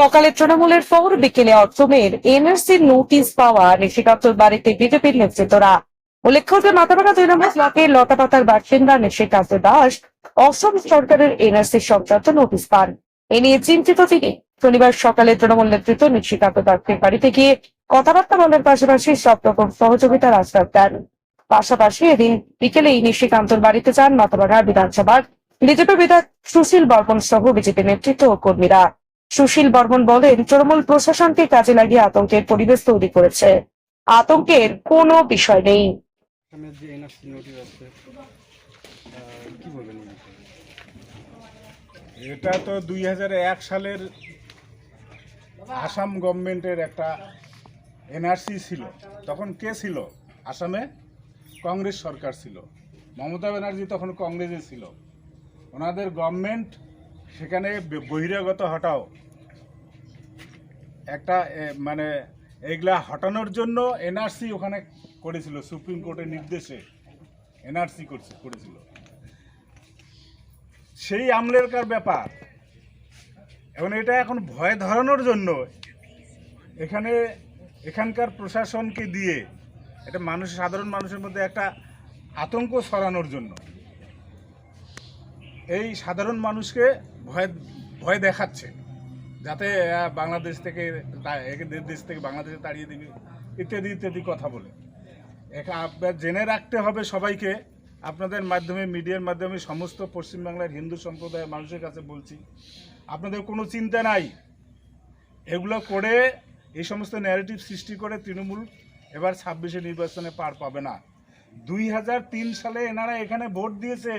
সকালে তৃণমূলের ফোর বিকেলে অষ্টমের এনআরসির নোটিশ পাওয়া নিশিকান্তর বাড়িতে বিজেপির নেতৃত্বরা। উল্লেখ্য যে মাথাভাঙা দুই নম্বর ব্লকের লতাপাতার বাসিন্দা নিশিকান্ত দাস অসম সরকারের এনআরসি সংক্রান্ত নোটিশ পান। এ নিয়ে চিন্তিত তিনি। শনিবার সকালে তৃণমূল নেতৃত্ব নিশিকান্ত দাসের বাড়িতে গিয়ে কথাবার্তা বলার পাশাপাশি সব রকম সহযোগিতার আশ্বাস দেন। পাশাপাশি এদিন বিকেলেই নিশিকান্তর বাড়িতে যান মাথাভাঙা বিধানসভার বিজেপি বিধায়ক সুশীল বর্মন সহ বিজেপি নেতৃত্ব ও কর্মীরা। সুশীল বর্মন বলেন তৃণমূল প্রশাসনকে কাজে লাগিয়ে আতঙ্কের পরিবেশ তৈরি করেছে। আতঙ্কের কোনো বিষয় নেই? এটা তো দুই হাজার এক সালের আসাম গভর্নমেন্টের একটা এনআরসি ছিল। তখন কে ছিল? আসামে কংগ্রেস সরকার ছিল। মমতা ব্যানার্জি তখন কংগ্রেসে ছিল। ওনাদের গভর্নমেন্ট সেখানে বহিরাগত হটাও। একটা মানে এইগুলা হটানোর জন্য এনআরসি ওখানে করেছিল, সুপ্রিম কোর্টের নির্দেশে এনআরসি করছে, করেছিল। সেই আমলেরকার ব্যাপার। এখন এটা এখন ভয় ধরানোর জন্য এখানে, এখানকার প্রশাসনকে দিয়ে এটা মানুষ, সাধারণ মানুষের মধ্যে একটা আতঙ্ক ছড়ানোর জন্য। এই সাধারণ মানুষকে ভয় ভয় দেখাচ্ছে, যাতে বাংলাদেশ থেকে এদের দেশ থেকে বাংলাদেশে তাড়িয়ে দিবে, ইত্যাদি ইত্যাদি কথা বলে। আপনার জেনে রাখতে হবে সবাইকে, আপনাদের মাধ্যমে, মিডিয়ার মাধ্যমে সমস্ত পশ্চিমবাংলার হিন্দু সম্প্রদায়ের মানুষের কাছে বলছি, আপনাদের কোনো চিন্তা নাই। এগুলো করে, এই সমস্ত ন্যারেটিভ সৃষ্টি করে তৃণমূল এবার ছাব্বিশে নির্বাচনে পার পাবে না। দুই হাজার তিন সালে এনারা এখানে ভোট দিয়েছে।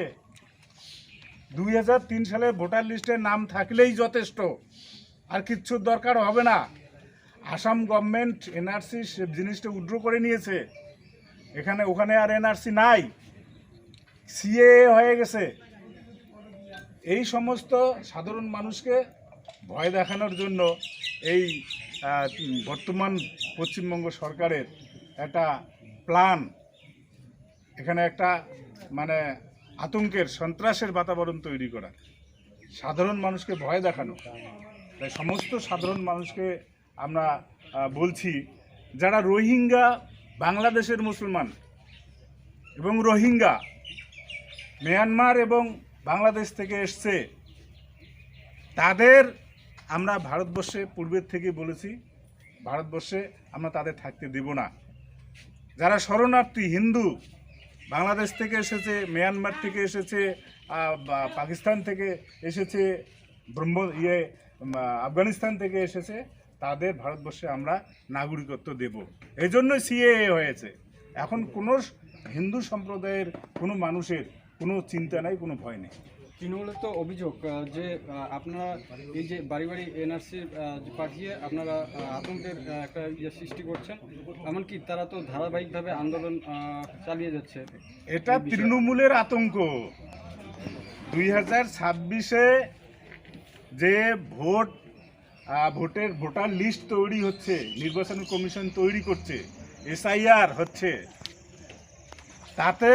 দুই হাজার তিন সালে ভোটার লিস্টে নাম থাকলেই যথেষ্ট। আর কিচ্ছুর দরকার হবে না। আসাম গভর্নমেন্ট এনআরসি জিনিসটা উড্র করে নিয়েছে। এখানে, ওখানে আর এনআরসি নাই। সিএ হয়ে গেছে। এই সমস্ত সাধারণ মানুষকে ভয় দেখানোর জন্য এই বর্তমান পশ্চিমবঙ্গ সরকারের একটা প্ল্যান। এখানে একটা মানে আতঙ্কের, সন্ত্রাসের বাতাবরণ তৈরি করা। সাধারণ মানুষকে ভয় দেখানো। তাই সমস্ত সাধারণ মানুষকে আমরা বলছি, যারা রোহিঙ্গা, বাংলাদেশের মুসলমান এবং রোহিঙ্গা, মিয়ানমার এবং বাংলাদেশ থেকে এসছে, তাদের আমরা ভারতবর্ষে, পূর্বের থেকে বলেছি, ভারতবর্ষে আমরা তাদের থাকতে দেব না। যারা শরণার্থী, হিন্দু বাংলাদেশ থেকে এসেছে মিয়ানমার থেকে এসেছে পাকিস্তান থেকে এসেছে, ব্রহ্ম ইয়ে আফগানিস্তান থেকে এসেছে, তাদের ভারতবর্ষে আমরা নাগরিকত্ব দেব। এই জন্যই সিএএ হয়েছে। এখন কোনো হিন্দু সম্প্রদায়ের, কোনো মানুষের কোনো চিন্তা নাই, কোনো ভয় নেই। তৃণমূলের তো অভিযোগ যে আপনারা এই যে বাড়ি বাড়ি এনআরসি পাঠিয়ে আপনারা আতঙ্কের একটা ইয়ে সৃষ্টি করছেন এমনকি তারা তো ধারাবাহিকভাবে আন্দোলন চালিয়ে যাচ্ছে। এটা তৃণমূলের আতঙ্ক। দুই হাজার ছাব্বিশে যে ভোট ভোটের ভোটার লিস্ট তৈরি হচ্ছে নির্বাচন কমিশন তৈরি করছে এসআইআর হচ্ছে তাতে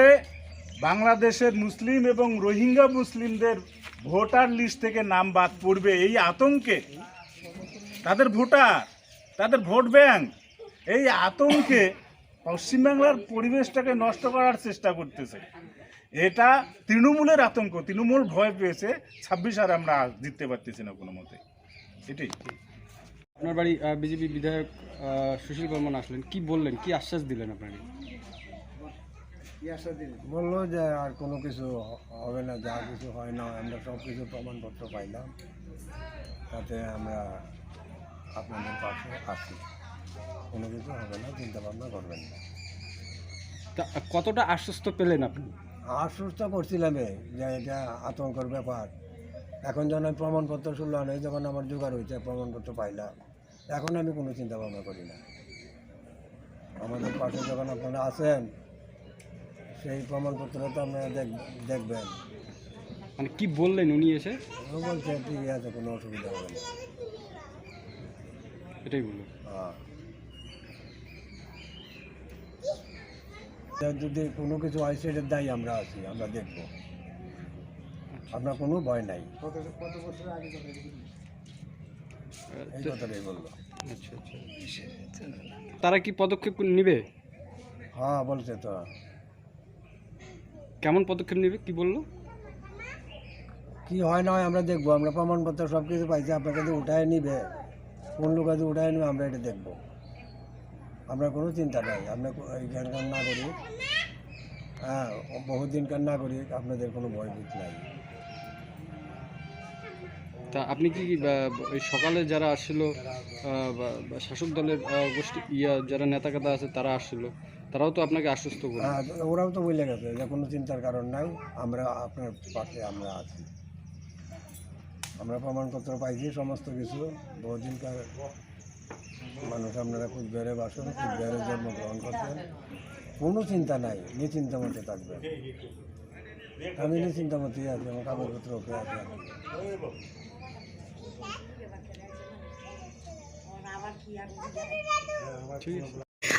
বাংলাদেশের মুসলিম এবং রোহিঙ্গা মুসলিমদের ভোটার লিস্ট থেকে নাম বাদ পড়বে এই আতঙ্কে। তাদের ভোটার, তাদের ভোট ব্যাংক এই আতঙ্কে পশ্চিমবাংলার পরিবেশটাকে নষ্ট করার চেষ্টা করতেছে। এটা তৃণমূলের আতঙ্ক, তৃণমূল ভয় পেয়েছে, ছাব্বিশ আর আমরা জিততে পারতেছি না কোনো মতে। এটাই। আপনার বাড়ি বিজেপি বিধায়ক সুশীল বর্মন আসলেন। কি বললেন? কি আশ্বাস দিলেন আপনাকে? বলল যে আর কোনো কিছু হবে না যা কিছু হয় না আমরা সব কিছু প্রমাণপত্র পাইলাম। তাতে আমরা আপনাদের পাশে আছি। কোনো কিছু হবে না চিন্তা ভাবনা করবেন না। তা কতটা আশ্বস্ত পেলেন আপনি? আশ্বস্ত করছিলাম যে এটা আতঙ্কর ব্যাপার। এখন যখন আমি প্রমাণপত্র শুনলাম এই যখন আমার জোগাড় হয়েছে প্রমাণপত্র পাইলাম এখন আমি কোনো চিন্তা ভাবনা করি না। আমাদের পাশে যখন আপনারা আছেন সেই প্রমাণপত্র তো আপনারা দেখ- দেখবেন। মানে কি বললেন উনি এসে? ও বলছে ঠিকই আছে কোনো অসুবিধা হবে না। এটাই বললেন হ্যাঁ। যদি কোনো কিছু সেটার দায়ী আমরা আছি আমরা দেখব। আপনার কোনো ভয় নাই। এই কথাটাই বলল। আচ্ছা আচ্ছা। তারা কি পদক্ষেপ নেবে? হ্যাঁ বলছে তো। কেমন পদক্ষেপ নেবে? কি বলল? কি হয় না হয় আমরা দেখব আমরা প্রমাণপত্র সব কিছু পাইছি আপনার কাছে উঠায় নিবে। কোন লোক কাছে উঠায় নিবে আমরা এটা দেখব। আমরা কোনো চিন্তা নাই আমরা এখানকার না করি হ্যাঁ বহুদিনকার না করি আপনাদের কোনো ভয় ভীত নাই। তা আপনি কি ওই সকালে যারা আসছিল শাসক দলের গোষ্ঠী ইয়া যারা নেতা কাতা আছে তারা আসছিল তারাও তো আপনাকে আশ্বস্ত করল হ্যাঁ ওরাও তো বলে গেছে যে কোনো চিন্তার কারণ নাই আমরা আপনার পাশে আমরা আছি। আমরা প্রমাণপত্র পাইছি সমস্ত কিছু। বহুদিনকার মানুষ আপনারা খুব কুচবিহারে বাসন কুচবিহারে জন্মগ্রহণ করছেন। কোনো চিন্তা নাই নিশ্চিন্ত মতে থাকবেন। আমি নিশ্চিন্ত মতেই আছি আমার কাগজপত্র ওকে আছে। ঠিক আছে।